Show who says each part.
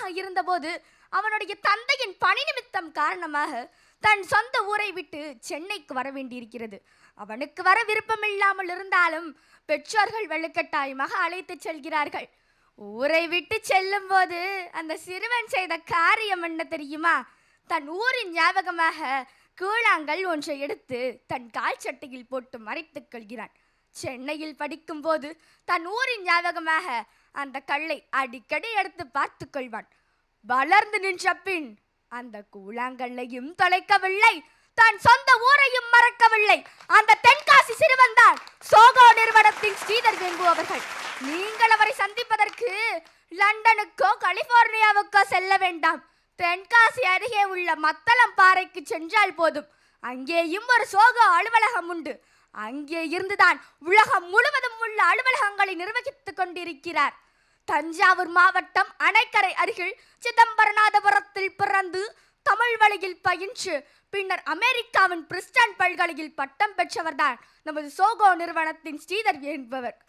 Speaker 1: சிறுவனாக இருந்தபோது அவனுடைய தந்தையின் பணி நிமித்தம் காரணமாக தன் சொந்த ஊரை விட்டு சென்னைக்கு வர வேண்டியிருக்கிறது. அவனுக்கு வர விருப்பமில்லாமல் இருந்தாலும் பெற்றோர்கள் வலுக்கட்டாயமாக அழைத்து செல்கிறார்கள். ஊரை விட்டு செல்லும் போது அந்த சிறுவன் செய்த காரியம் என்ன தெரியுமா? தன் ஊரின் ஞாபகமாக கூழாங்கல் ஒன்றை எடுத்து தன் கால் சட்டையில் போட்டு மறைத்துக் கொள்கிறான். சென்னையில் படிக்கும்போது தன் ஊரின் ஞாபகமாக அந்த கல்லை அடிக்கடி எடுத்து பார்த்து கொள்வான். வளர்ந்து நின்ற பின் அந்த கூழாங்கல்லையும் தொலைக்கவில்லை. தன் சொந்த ஊரையும் மறக்கவில்லை. அந்த தென்காசி சிறுவன் தான் சோகோ நிறுவனத்தின் ஸ்ரீதர் வெங்கு அவர்கள் நீங்கள் அவரை சந்திப்பதற்கு லண்டனுக்கோ கலிபோர்னியாவுக்கோ செல்ல வேண்டாம். தென்காசி அருகே உள்ள மத்தளம் பாறைக்கு சென்றால் போதும். அங்கேயும் ஒரு சோகோ அலுவலகம் உண்டு. அங்கே இருந்துதான் உலகம் முழுவதும் உள்ள அலுவலகங்களை நிர்வகித்துக் கொண்டிருக்கிறார். தஞ்சாவூர் மாவட்டம் அணைக்கரை அருகில் சிதம்பரநாதபுரத்தில் பிறந்து தமிழ் வழியில் பயின்று பின்னர் அமெரிக்காவின் பிரிஸ்டன் பல்கலையில் பட்டம் பெற்றவர்தான் நமது சோகோ நிறுவனத்தின் ஸ்ரீதர் என்பவர்.